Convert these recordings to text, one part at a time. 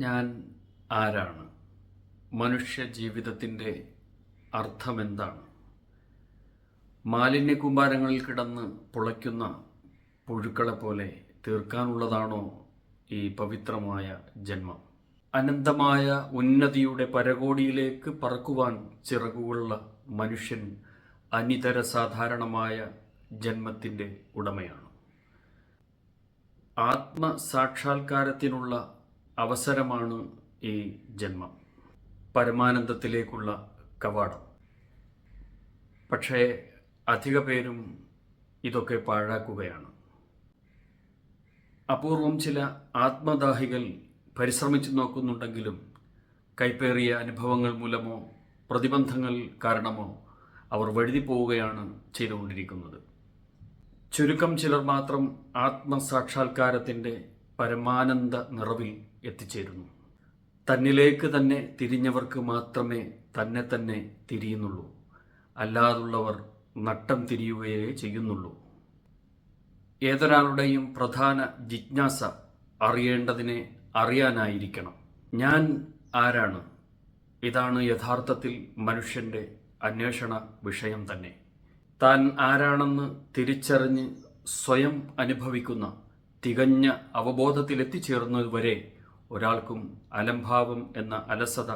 ഞാൻ ആരാണ്? മനുഷ്യ ജീവിതത്തിന്റെ അർത്ഥമെന്താണ്? മാലിന്യ കൂമ്പാരങ്ങളിൽ കിടന്ന് പുളയ്ക്കുന്ന പുഴുക്കളെ പോലെ തീർക്കാനുള്ളതാണോ ഈ പവിത്രമായ ജന്മം? അനന്തമായ ഉന്നതിയുടെ പരകോടിയിലേക്ക് പറക്കുവാൻ ചിറകുകളുള്ള മനുഷ്യൻ അനിതര സാധാരണമായ ജന്മത്തിന്റെ ഉടമയാണ്. ആത്മസാക്ഷാത്കാരത്തിനുള്ള അവസരമാണ് ഈ ജന്മം. പരമാനന്ദത്തിലേക്കുള്ള കവാടം. പക്ഷേ അധിക പേരും ഇതൊക്കെ പാഴാക്കുകയാണ്. അപൂർവം ചില ആത്മദാഹികൾ പരിശ്രമിച്ചു നോക്കുന്നുണ്ടെങ്കിലും കൈപ്പേറിയ അനുഭവങ്ങൾ മൂലമോ പ്രതിബന്ധങ്ങൾ കാരണമോ അവർ വഴുതി പോവുകയാണ് ചെയ്തുകൊണ്ടിരിക്കുന്നത്. ചുരുക്കം ചിലർ മാത്രം ആത്മസാക്ഷാത്കാരത്തിന്റെ പരമാനന്ദ നിറവിൽ എത്തിച്ചേരുന്നു. തന്നിലേക്ക് തന്നെ തിരിഞ്ഞവർക്ക് മാത്രമേ തന്നെ തന്നെ തിരിയുന്നുള്ളൂ. അല്ലാതുള്ളവർ നട്ടം തിരിയുകയേ ചെയ്യുന്നുള്ളൂ. ഏതൊരാളുടെയും പ്രധാന ജിജ്ഞാസ അറിയേണ്ടതിനെ അറിയാനായിരിക്കണം. ഞാൻ ആരാണ്? ഇതാണ് യഥാർത്ഥത്തിൽ മനുഷ്യന്റെ അന്വേഷണ വിഷയം തന്നെ. താൻ ആരാണെന്ന് തിരിച്ചറിഞ്ഞ് സ്വയം അനുഭവിക്കുന്ന തികഞ്ഞ അവബോധത്തിലെത്തിച്ചേർന്നതുവരെ ഒരാൾക്കും അലംഭാവം എന്ന അലസത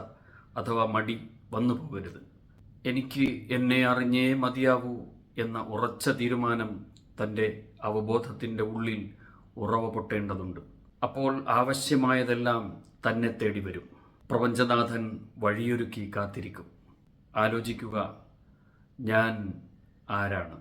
അഥവാ മടി വന്നു പോകരുത്. എനിക്ക് എന്നെ അറിഞ്ഞേ മതിയാവൂ എന്ന ഉറച്ച തീരുമാനം തന്റെ അവബോധത്തിന്റെ ഉള്ളിൽ ഉറവ പൊട്ടേണ്ടതുണ്ട്. അപ്പോൾ ആവശ്യമായതെല്ലാം തന്നെ തേടി വരും. പ്രപഞ്ചനാഥൻ വഴിയൊരുക്കി കാത്തിരിക്കും. ആലോചിക്കുക ഞാൻ ആരാണ്?